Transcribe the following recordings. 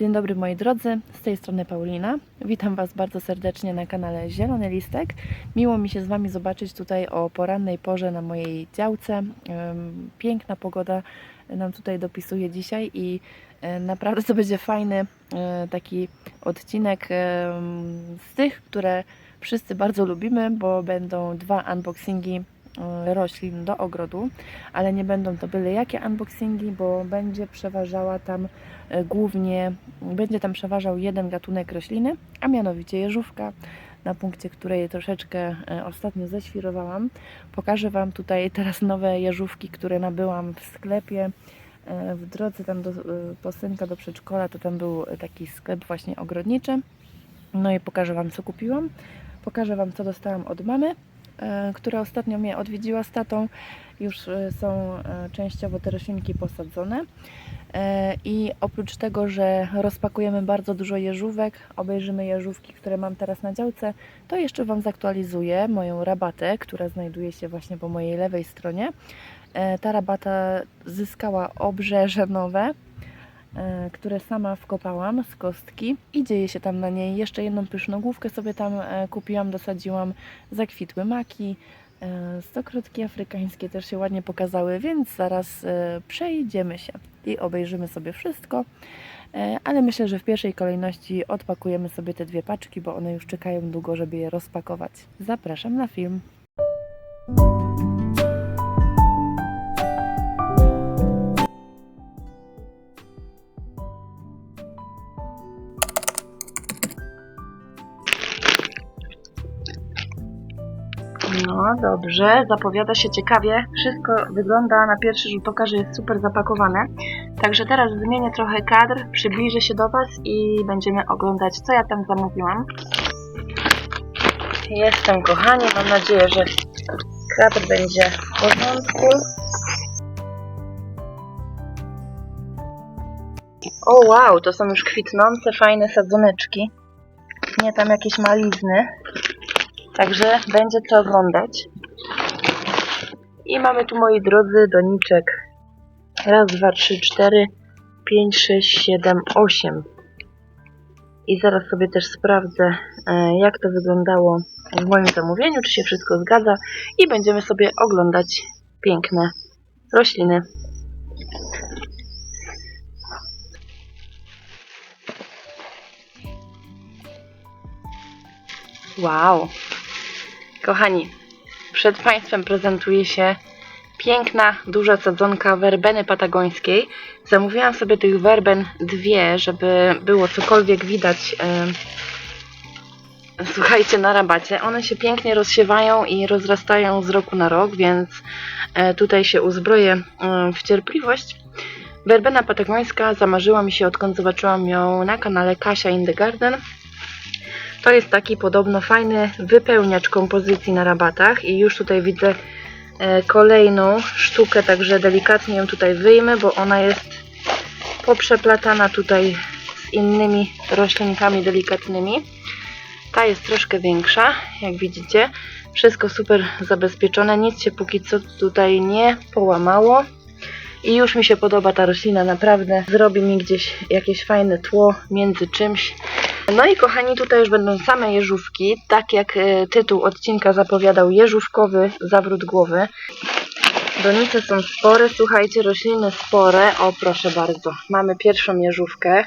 Dzień dobry moi drodzy, z tej strony Paulina. Witam Was bardzo serdecznie na kanale Zielony Listek. Miło mi się z Wami zobaczyć tutaj o porannej porze na mojej działce. Piękna pogoda nam tutaj dopisuje dzisiaj i e, naprawdę to będzie fajny e, taki odcinek z tych, które wszyscy bardzo lubimy, bo będą dwa unboxingi roślin do ogrodu, ale nie będą to byle jakie unboxingi, bo będzie przeważała tam e, głównie, będzie tam przeważał jeden gatunek rośliny, a mianowicie jeżówka, na punkcie której troszeczkę e, ostatnio ześwirowałam. Pokażę Wam tutaj teraz nowe jeżówki, które nabyłam w sklepie. E, W drodze tam do e, po synka do przedszkola, to tam był taki sklep właśnie ogrodniczy. No i pokażę Wam, co kupiłam. Pokażę Wam, co dostałam od mamy, e, która ostatnio mnie odwiedziła z tatą. Już e, są e, częściowo te roślinki posadzone. E, I oprócz tego, że rozpakujemy bardzo dużo jeżówek, obejrzymy jeżówki, które mam teraz na działce, to jeszcze Wam zaktualizuję moją rabatę, która znajduje się właśnie po mojej lewej stronie. E, Ta rabata zyskała obrzeże nowe, e, które sama wkopałam z kostki i dzieje się tam na niej. Jeszcze jedną pyszną sobie tam e, kupiłam, dosadziłam, zakwitły maki, e, stokrotki afrykańskie też się ładnie pokazały, więc zaraz e, przejdziemy się i obejrzymy sobie wszystko. E, Ale myślę, że w pierwszej kolejności odpakujemy sobie te dwie paczki, bo one już czekają długo, żeby je rozpakować. Zapraszam na film. Dobrze, zapowiada się ciekawie. Wszystko wygląda na pierwszy rzut oka, że jest super zapakowane. Także teraz zmienię trochę kadr, przybliżę się do Was i będziemy oglądać, co ja tam zamówiłam. Jestem, kochani, mam nadzieję, że kadr będzie w porządku. O wow, to są już kwitnące, fajne sadzoneczki. Nie tam jakieś malizny. Także będzie to oglądać. I mamy tu, moi drodzy, doniczek. Raz, dwa, trzy, cztery, pięć, sześć, siedem, osiem. I zaraz sobie też sprawdzę, e, jak to wyglądało w moim zamówieniu, czy się wszystko zgadza. I będziemy sobie oglądać piękne rośliny. Wow! Kochani, przed Państwem prezentuje się piękna, duża sadzonka werbeny patagońskiej. Zamówiłam sobie tych werben dwie, żeby było cokolwiek widać. Słuchajcie, na rabacie. One się pięknie rozsiewają i rozrastają z roku na rok, więc e, tutaj się uzbroję w cierpliwość. Werbena patagońska zamarzyła mi się, odkąd zobaczyłam ją na kanale Kasia in the Garden. To jest taki podobno fajny wypełniacz kompozycji na rabatach i już tutaj widzę e, kolejną sztukę, także delikatnie ją tutaj wyjmę, bo ona jest poprzeplatana tutaj z innymi roślinkami delikatnymi. Ta jest troszkę większa, jak widzicie. Wszystko super zabezpieczone, nic się póki co tutaj nie połamało. I już mi się podoba ta roślina, naprawdę zrobi mi gdzieś jakieś fajne tło między czymś no i kochani, tutaj już będą same jeżówki, tak jak e, tytuł odcinka zapowiadał, jeżówkowy zawrót głowy. Donice są spore, słuchajcie, rośliny spore. O, proszę bardzo, mamy pierwszą jeżówkę.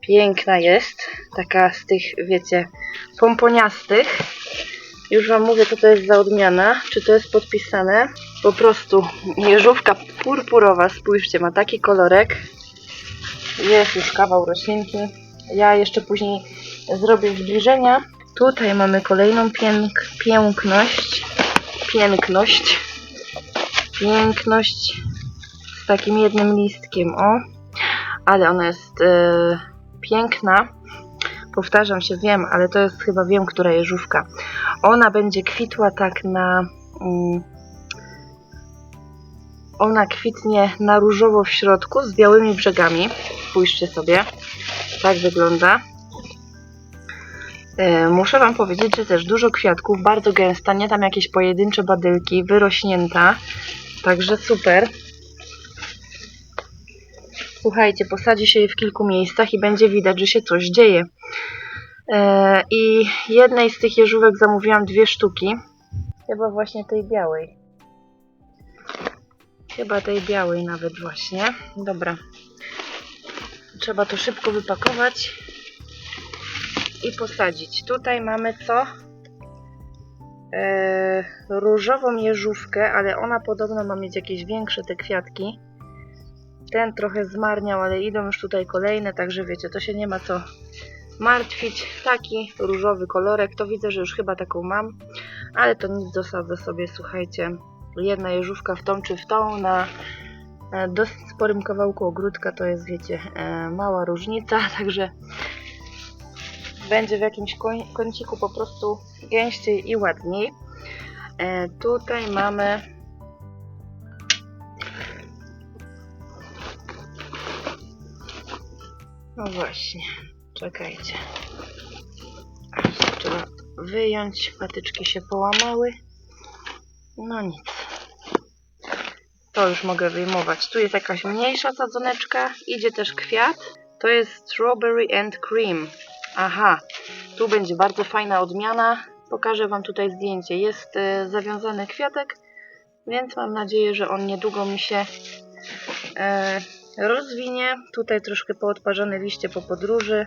Piękna jest, taka z tych, wiecie, pomponiastych. Już Wam mówię, co to jest za odmiana, czy to jest podpisane. Po prostu jeżówka purpurowa, spójrzcie, ma taki kolorek. Jest już kawał roślinki. Ja jeszcze później zrobię zbliżenia. Tutaj mamy kolejną pięk piękność. Piękność. Piękność z takim jednym listkiem. O, ale ona jest e, piękna. Powtarzam się, wiem, ale to jest chyba wiem, która jeżówka. Ona będzie kwitła tak na. Mm, ona kwitnie na różowo w środku z białymi brzegami. Spójrzcie sobie. Tak wygląda. E, Muszę Wam powiedzieć, że też dużo kwiatków, bardzo gęsta, nie tam jakieś pojedyncze badylki, wyrośnięta. Także super. Słuchajcie, posadzi się je w kilku miejscach i będzie widać, że się coś dzieje. E, I jednej z tych jeżówek zamówiłam dwie sztuki. Chyba właśnie tej białej. Chyba tej białej nawet właśnie. Dobra. Trzeba to szybko wypakować i posadzić. Tutaj mamy co? E, różową jeżówkę, ale ona podobno ma mieć jakieś większe te kwiatki. Ten trochę zmarniał, ale idą już tutaj kolejne, także wiecie, to się nie ma co martwić. Taki różowy kolorek, to widzę, że już chyba taką mam, ale to nic, dosadzę sobie, słuchajcie, jedna jeżówka w tą czy w tą na dosyć sporym kawałku ogródka, to jest, wiecie, e, mała różnica, także będzie w jakimś koń- kąciku po prostu gęściej i ładniej. E, tutaj mamy No właśnie, czekajcie. Trzeba wyjąć, patyczki się połamały. No nic. To już mogę wyjmować. Tu jest jakaś mniejsza sadzoneczka, idzie też kwiat. To jest strawberry and cream. Aha, tu będzie bardzo fajna odmiana. Pokażę Wam tutaj zdjęcie. Jest e, zawiązany kwiatek, więc mam nadzieję, że on niedługo mi się e, rozwinie. Tutaj troszkę poodparzone liście po podróży,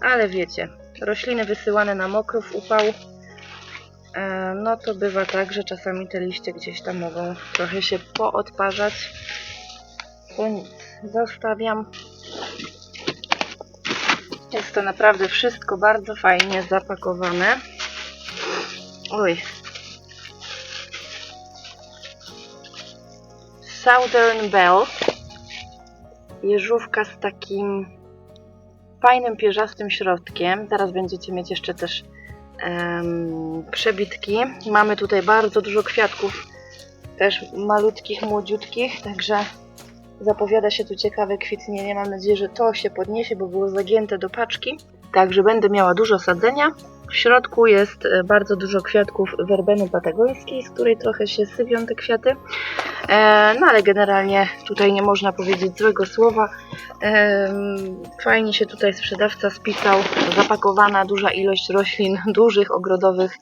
ale wiecie, rośliny wysyłane na mokro w upał, no to bywa tak, że czasami te liście gdzieś tam mogą trochę się poodparzać. To nic, zostawiam. Jest to naprawdę wszystko bardzo fajnie zapakowane. Oj. Southern Belle jeżówka z takim fajnym, pierzastym środkiem. Zaraz będziecie mieć jeszcze też przebitki. Mamy tutaj bardzo dużo kwiatków, też malutkich, młodziutkich, także zapowiada się tu ciekawe kwitnienie. Mam nadzieję, że to się podniesie, bo było zagięte do paczki. Także będę miała dużo sadzenia. W środku jest e, bardzo dużo kwiatków werbeny patagońskiej, z której trochę się sypią te kwiaty. E, no ale generalnie tutaj nie można powiedzieć złego słowa. Em, Fajnie się tutaj sprzedawca spisał. Zapakowana duża ilość roślin dużych, ogrodowych.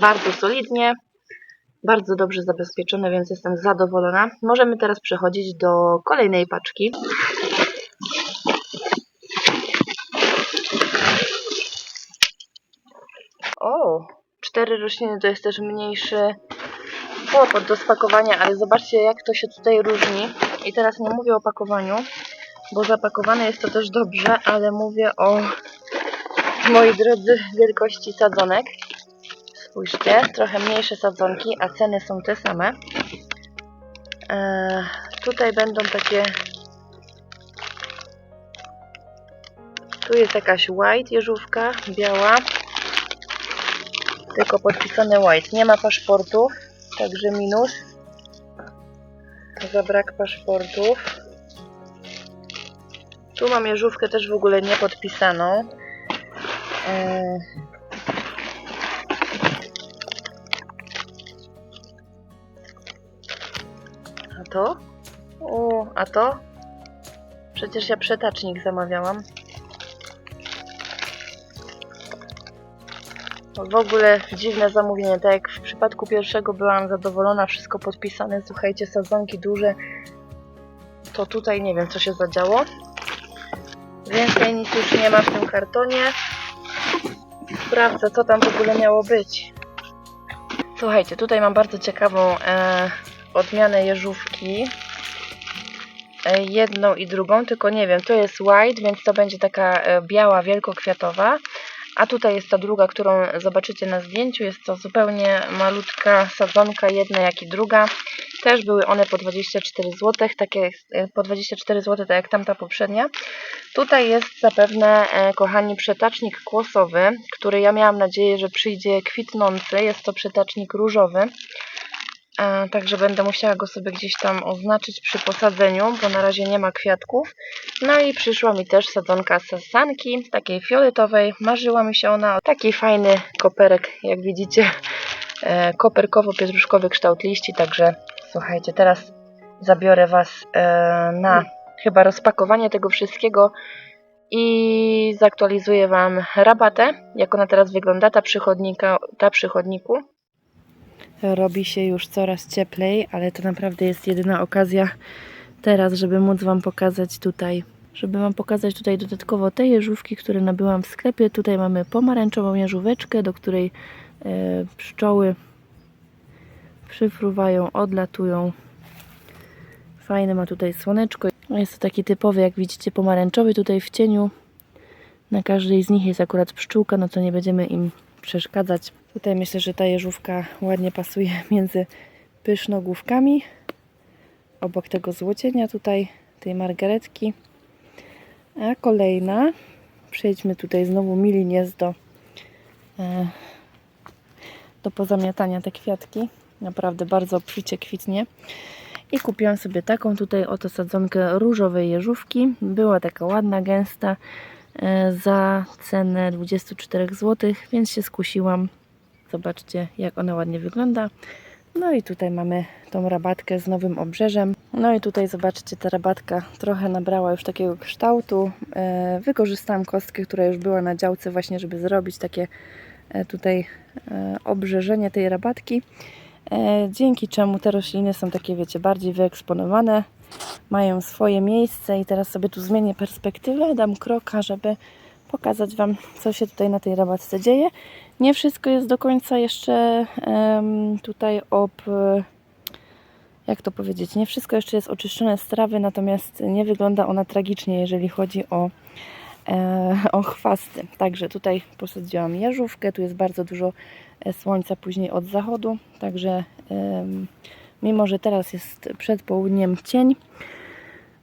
Bardzo solidnie. Bardzo dobrze zabezpieczone, więc jestem zadowolona. Możemy teraz przechodzić do kolejnej paczki. O, cztery rośliny to jest też mniejszy kłopot do spakowania, ale zobaczcie jak to się tutaj różni. I teraz nie mówię o pakowaniu, bo zapakowane jest to też dobrze, ale mówię o, moi drodzy, wielkości sadzonek. Spójrzcie, trochę mniejsze sadzonki, a ceny są te same. Eee, tutaj będą takie... Tu jest jakaś white jeżówka, biała. Tylko podpisane white. Nie ma paszportów, także minus. Za brak paszportów. Tu mam jeżówkę też w ogóle niepodpisaną. Eee, A to? O, a to? Przecież ja przetacznik zamawiałam. W ogóle dziwne zamówienie. Tak jak w przypadku pierwszego byłam zadowolona, wszystko podpisane. Słuchajcie, sadzonki duże. To tutaj nie wiem, co się zadziało. Więcej nic już nie ma w tym kartonie. Sprawdzę, co tam w ogóle miało być. Słuchajcie, tutaj mam bardzo ciekawą e, odmianę jeżówki. E, jedną i drugą, tylko nie wiem, to jest white, więc to będzie taka e, biała, wielkokwiatowa. A tutaj jest ta druga, którą zobaczycie na zdjęciu. Jest to zupełnie malutka sadzonka, jedna jak i druga. Też były one po 24 zł, takie e, po 24 zł, tak jak tamta poprzednia. Tutaj jest zapewne, e, kochani, przetacznik kłosowy, który ja miałam nadzieję, że przyjdzie kwitnący. Jest to przetacznik różowy. Także będę musiała go sobie gdzieś tam oznaczyć przy posadzeniu, bo na razie nie ma kwiatków. No i przyszła mi też sadzonka sasanki, takiej fioletowej. Marzyła mi się ona o taki fajny koperek, jak widzicie, e, koperkowo-pietruszkowy kształt liści. Także słuchajcie, teraz zabiorę Was e, na chyba rozpakowanie tego wszystkiego i zaktualizuję Wam rabatę, jak ona teraz wygląda, ta, przychodnika, ta przychodniku. Robi się już coraz cieplej, ale to naprawdę jest jedyna okazja teraz, żeby móc Wam pokazać tutaj, żeby Wam pokazać tutaj dodatkowo te jeżówki, które nabyłam w sklepie. Tutaj mamy pomarańczową jeżóweczkę, do której e, pszczoły przyfruwają, odlatują. Fajne ma tutaj słoneczko. Jest to taki typowy, jak widzicie, pomarańczowy tutaj w cieniu. Na każdej z nich jest akurat pszczółka, no to nie będziemy im przeszkadzać. Tutaj myślę, że ta jeżówka ładnie pasuje między pysznogłówkami. Obok tego złocienia tutaj, tej margaretki. A kolejna, przejdźmy tutaj znowu milin jest do, e, do pozamiatania te kwiatki. Naprawdę bardzo obficie kwitnie. I kupiłam sobie taką tutaj oto sadzonkę różowej jeżówki. Była taka ładna, gęsta e, za cenę 24 zł, więc się skusiłam. Zobaczcie, jak ona ładnie wygląda. No i tutaj mamy tą rabatkę z nowym obrzeżem. No i tutaj zobaczcie, ta rabatka trochę nabrała już takiego kształtu. E, wykorzystałam kostkę, która już była na działce właśnie, żeby zrobić takie e, tutaj e, obrzeżenie tej rabatki. Dzięki czemu te rośliny są takie, wiecie, bardziej wyeksponowane, mają swoje miejsce i teraz sobie tu zmienię perspektywę, dam kroka, żeby pokazać Wam, co się tutaj na tej rabatce dzieje. Nie wszystko jest do końca jeszcze tutaj ob... Jak to powiedzieć? Nie wszystko jeszcze jest oczyszczone z trawy, natomiast nie wygląda ona tragicznie, jeżeli chodzi o, e, o chwasty. Także tutaj posadziłam jeżówkę, tu jest bardzo dużo e, słońca później od zachodu, także mimo, że teraz jest przed południem cień,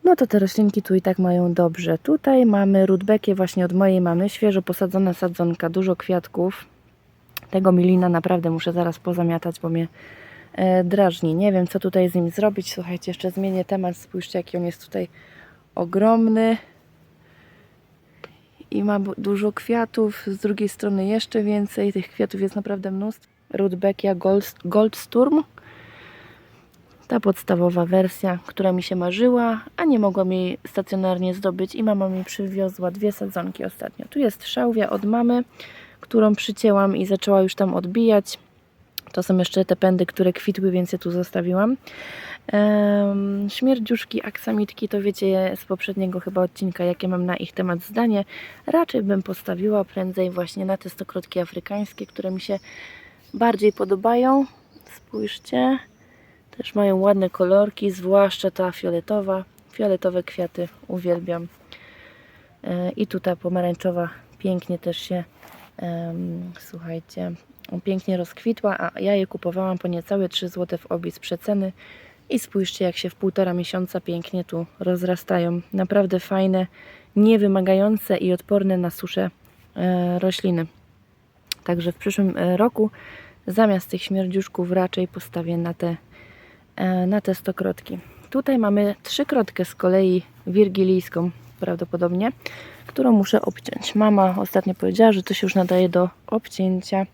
no to te roślinki tu i tak mają dobrze. Tutaj mamy rudbekie właśnie od mojej mamy, świeżo posadzona sadzonka, dużo kwiatków. Tego milina naprawdę muszę zaraz pozamiatać, bo mnie e, drażni. Nie wiem, co tutaj z nim zrobić. Słuchajcie, jeszcze zmienię temat. Spójrzcie, jaki on jest tutaj ogromny. I ma dużo kwiatów. Z drugiej strony jeszcze więcej. Tych kwiatów jest naprawdę mnóstwo. Rudbeckia Gold, Goldsturm. Ta podstawowa wersja, która mi się marzyła, a nie mogłam jej stacjonarnie zdobyć i mama mi przywiozła dwie sadzonki ostatnio. Tu jest szałwia od mamy, którą przycięłam i zaczęła już tam odbijać. To są jeszcze te pędy, które kwitły, więc je tu zostawiłam. Um, śmierdziuszki, aksamitki, to wiecie z poprzedniego chyba odcinka, jakie mam na ich temat zdanie. Raczej bym postawiła prędzej właśnie na te stokrotki afrykańskie, które mi się bardziej podobają. Spójrzcie. Też mają ładne kolorki, zwłaszcza ta fioletowa. Fioletowe kwiaty uwielbiam. E, I tu ta pomarańczowa pięknie też się, słuchajcie, pięknie rozkwitła, a ja je kupowałam po niecałe 3 zł w obie z przeceny. I spójrzcie, jak się w półtora miesiąca pięknie tu rozrastają. Naprawdę fajne, niewymagające i odporne na suszę e, rośliny. Także w przyszłym e, roku zamiast tych śmierdziuszków raczej postawię na te e, na te stokrotki. Tutaj mamy trzykrotkę z kolei wirgilijską prawdopodobnie, którą muszę obciąć. Mama ostatnio powiedziała, że to się już nadaje do obcięcia.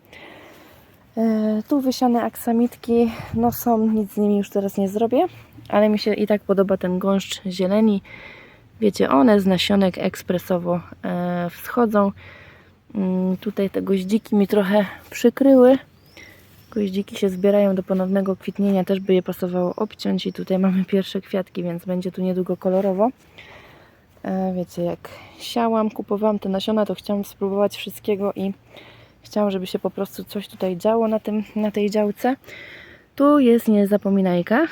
E, tu wysiane aksamitki, no są, nic z nimi już teraz nie zrobię, ale mi się i tak podoba ten gąszcz zieleni. Wiecie, one z nasionek ekspresowo e, wschodzą. Mm, Tutaj te goździki mi trochę przykryły, Goździki się zbierają do ponownego kwitnienia, też by je pasowało obciąć i tutaj mamy pierwsze kwiatki, więc będzie tu niedługo kolorowo. E, wiecie, jak siałam, kupowałam te nasiona, to chciałam spróbować wszystkiego i chciałam, żeby się po prostu coś tutaj działo na, tym, na tej działce. Tu jest niezapominajka,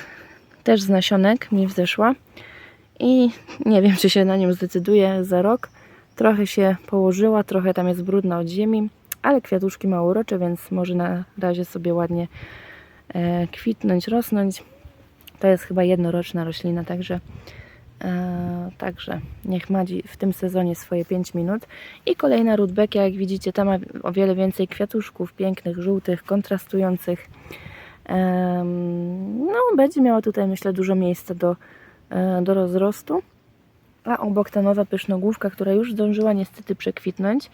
też z nasionek mi wzeszła i nie wiem, czy się na nią zdecyduję za rok. Trochę się położyła, trochę tam jest brudna od ziemi, ale kwiatuszki ma urocze, więc może na razie sobie ładnie e, kwitnąć, rosnąć. To jest chyba jednoroczna roślina, także, także niech ma dzi- w tym sezonie swoje 5 minut. I kolejna rudbeckia, jak widzicie, ta ma o wiele więcej kwiatuszków, pięknych, żółtych, kontrastujących. No, będzie miała tutaj, myślę, dużo miejsca do, e, do rozrostu. A obok ta nowa pysznogłówka, która już zdążyła niestety przekwitnąć.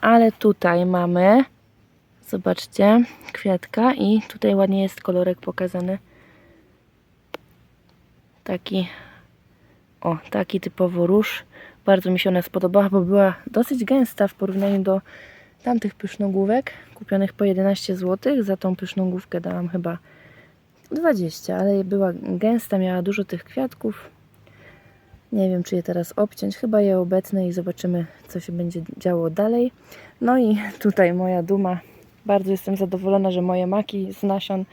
Ale tutaj mamy, zobaczcie, kwiatka i tutaj ładnie jest kolorek pokazany. Taki O, taki typowo róż. Bardzo mi się ona spodobała, bo była dosyć gęsta w porównaniu do tamtych pysznogłówek, kupionych po 11 zł. Za tą pysznogłówkę dałam chyba 20, ale była gęsta, miała dużo tych kwiatków. Nie wiem, czy je teraz obciąć. Chyba je obecne i zobaczymy, co się będzie działo dalej. No i tutaj moja duma. Bardzo jestem zadowolona, że moje maki z nasion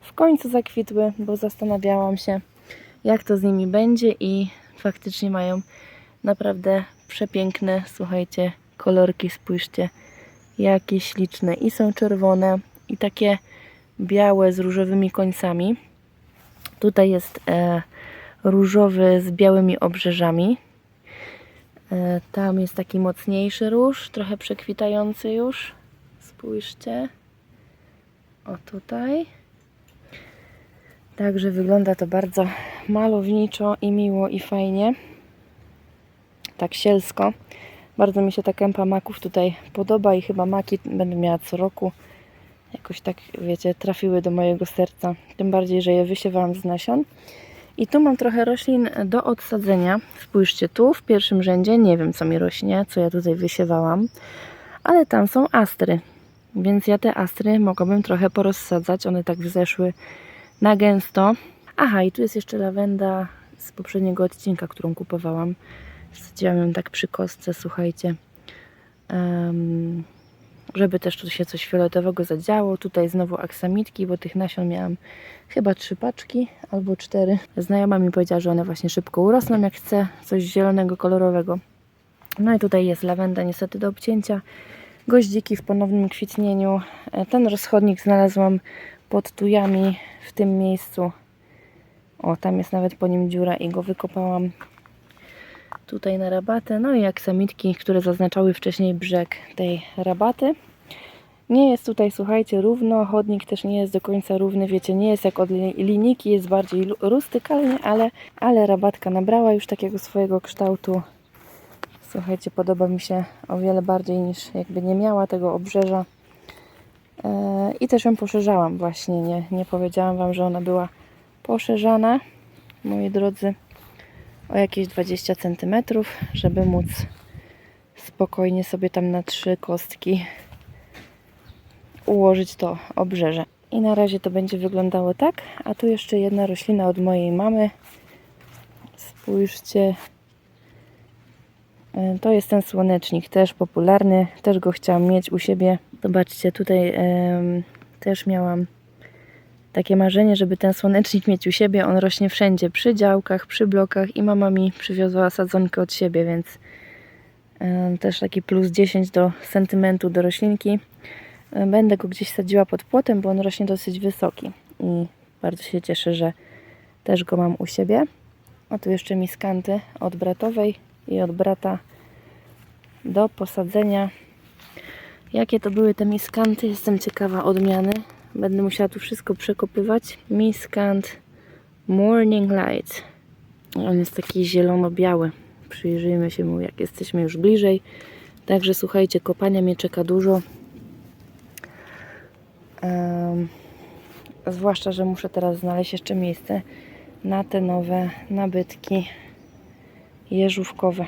w końcu zakwitły, bo zastanawiałam się, jak to z nimi będzie i faktycznie mają naprawdę przepiękne, słuchajcie, kolorki, spójrzcie, jakie śliczne i są czerwone i takie białe z różowymi końcami. Tutaj jest e, różowy z białymi obrzeżami. E, tam jest taki mocniejszy róż, trochę przekwitający już. Spójrzcie. O tutaj. Także wygląda to bardzo malowniczo i miło i fajnie. Tak sielsko. Bardzo mi się ta kępa maków tutaj podoba i chyba maki będę miała co roku. Jakoś tak, wiecie, trafiły do mojego serca. Tym bardziej, że je wysiewałam z nasion. I tu mam trochę roślin do odsadzenia. Spójrzcie, tu w pierwszym rzędzie nie wiem co mi rośnie, co ja tutaj wysiewałam. Ale tam są astry. Więc ja te astry mogłabym trochę porozsadzać. One tak wzeszły na gęsto. Aha, i tu jest jeszcze lawenda z poprzedniego odcinka, którą kupowałam. Wsadziłam ją tak przy kostce, słuchajcie. Em, żeby też tu się coś fioletowego zadziało. Tutaj znowu aksamitki, bo tych nasion miałam chyba trzy paczki albo cztery. Znajoma mi powiedziała, że one właśnie szybko urosną, jak chce coś zielonego, kolorowego. No i tutaj jest lawenda niestety do obcięcia. Goździki w ponownym kwitnieniu. E, Ten rozchodnik znalazłam pod tujami w tym miejscu. O, tam jest nawet po nim dziura i go wykopałam tutaj na rabatę. No i aksamitki, które zaznaczały wcześniej brzeg tej rabaty. Nie jest tutaj, słuchajcie, równo. Chodnik też nie jest do końca równy. Wiecie, nie jest jak od li- linijki, jest bardziej rustykalnie, ale, ale rabatka nabrała już takiego swojego kształtu. Słuchajcie, podoba mi się o wiele bardziej niż jakby nie miała tego obrzeża. I też ją poszerzałam właśnie. Nie, nie powiedziałam Wam, że ona była poszerzana, moi drodzy, o jakieś 20 cm, żeby móc spokojnie sobie tam na trzy kostki ułożyć to obrzeże. I na razie to będzie wyglądało tak. A tu jeszcze jedna roślina od mojej mamy. Spójrzcie. E, To jest ten słonecznik, też popularny. Też go chciałam mieć u siebie. Zobaczcie, tutaj też miałam takie marzenie, żeby ten słonecznik mieć u siebie. On rośnie wszędzie, przy działkach, przy blokach i mama mi przywiozła sadzonkę od siebie, więc też taki plus 10 do sentymentu do roślinki. E, Będę go gdzieś sadziła pod płotem, bo on rośnie dosyć wysoki i bardzo się cieszę, że też go mam u siebie. A tu jeszcze miskanty od bratowej i od brata do posadzenia. Jakie to były te miskanty? Jestem ciekawa odmiany. Będę musiała tu wszystko przekopywać. Miskant Morning Light. On jest taki zielono-biały. Przyjrzyjmy się mu, jak jesteśmy już bliżej. Także słuchajcie, kopania mnie czeka dużo. Em, zwłaszcza, że muszę teraz znaleźć jeszcze miejsce na te nowe nabytki jeżówkowe.